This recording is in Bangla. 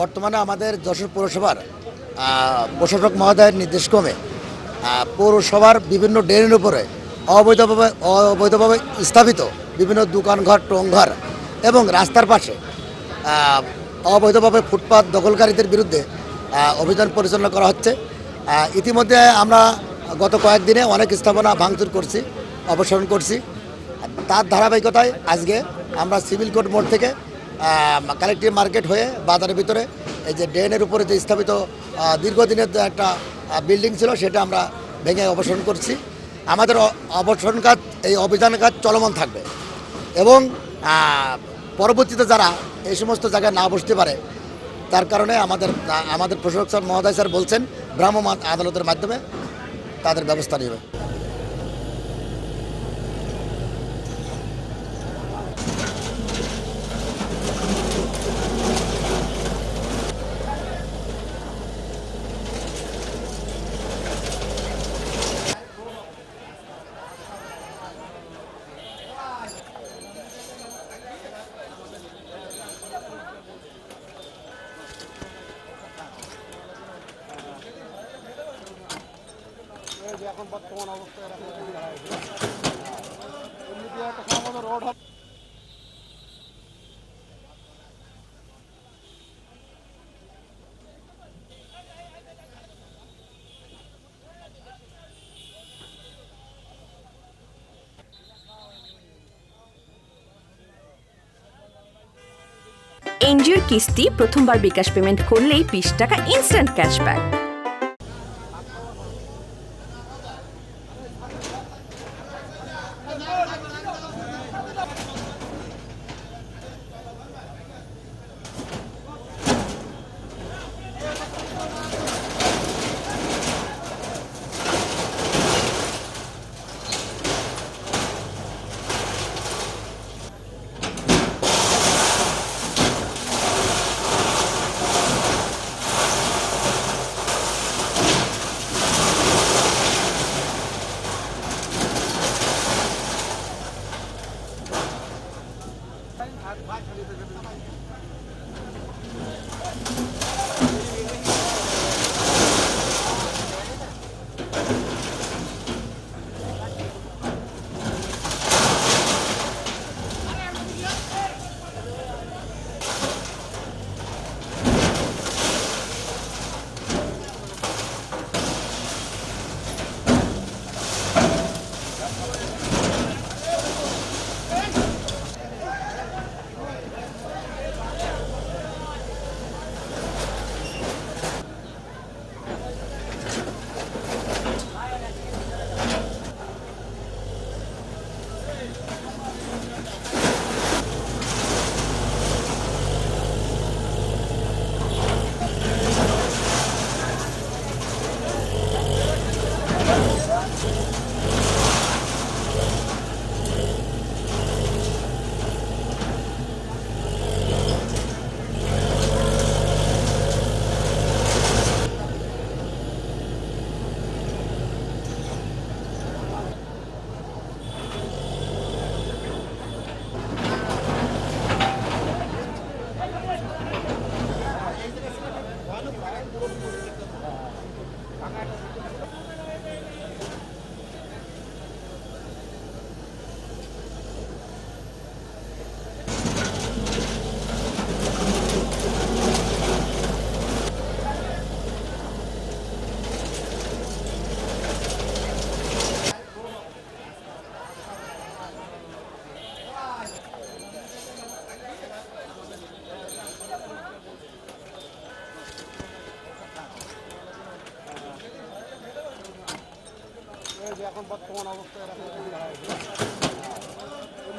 বর্তমানে আমাদের যশোর পৌরসভার প্রশাসক মহোদয়ের নির্দেশক্রমে পৌরসভার বিভিন্ন ড্রেনের উপরে অবৈধভাবে অবৈধভাবে স্থাপিত বিভিন্ন দোকানঘর টংঘর এবং রাস্তার পাশে অবৈধভাবে ফুটপাত দখলকারীদের বিরুদ্ধে অভিযান পরিচালনা করা হচ্ছে। ইতিমধ্যে আমরা গত কয়েকদিনে অনেক স্থাপনা ভাঙচুর করছি, অপসারণ করছি। তার ধারাবাহিকতায় আজকে আমরা সিভিল কোর্ট মোড় থেকে কালেকটিভ মার্কেট হয়ে বাজারের ভিতরে এই যে ড্রেনের উপরে যে স্থাপিত দীর্ঘদিনের একটা বিল্ডিং ছিল সেটা আমরা ভেঙে অপসারণ করছি। আমাদের অ- অপসারণ কাজ, এই অভিযান কাজ চলমান থাকবে এবং পরবর্তীতে যারা এই সমস্ত জায়গায় না বসতে পারে, তার কারণে আমাদের আমাদের প্রশাসক স্যার মহোদয় স্যার বলছেন, ভ্রাম্যমাণ আদালতের মাধ্যমে তাদের ব্যবস্থা নেবে এনজিওর কিস্তি প্রথমবার বিকাশ পেমেন্ট করলেই বিশ টাকা ইনস্ট্যান্ট ক্যাশব্যাক Thank you. এখন বর্তমান অবস্থায়